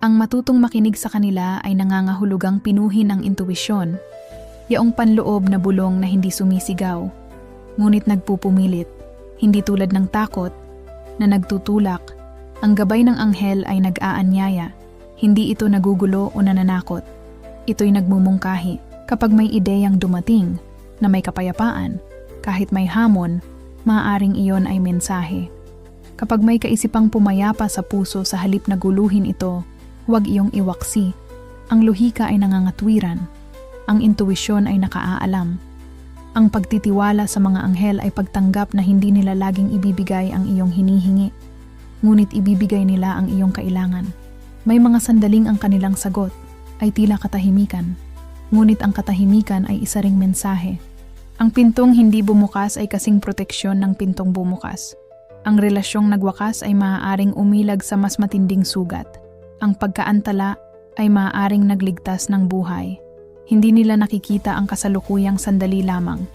Ang matutong makinig sa kanila ay nangangahulugang pinuhin ang intuwisyon, yaong panloob na bulong na hindi sumisigaw, ngunit nagpupumilit, hindi tulad ng takot na nagtutulak. Ang gabay ng anghel ay nag-aanyaya, hindi ito nagugulo o nananakot. Ito'y nagmumungkahi kapag may ideyang dumating na may kapayapaan, kahit may hamon, maaaring iyon ay mensahe. Kapag may kaisipang pumayapa sa puso sa halip na guluhin ito, huwag iyong iwaksi. Ang lohika ay nangangatwiran. Ang intuwisyon ay nakaaalam. Ang pagtitiwala sa mga anghel ay pagtanggap na hindi nila laging ibibigay ang iyong hinihingi, ngunit ibibigay nila ang iyong kailangan. May mga sandaling ang kanilang sagot ay tila katahimikan, ngunit ang katahimikan ay isa ring mensahe. Ang pintong hindi bumukas ay kasing proteksyon ng pintong bumukas. Ang relasyong nagwakas ay maaaring umilag sa mas matinding sugat. Ang pagkaantala ay maaaring nagligtas ng buhay. Hindi nila nakikita ang kasalukuyang sandali lamang,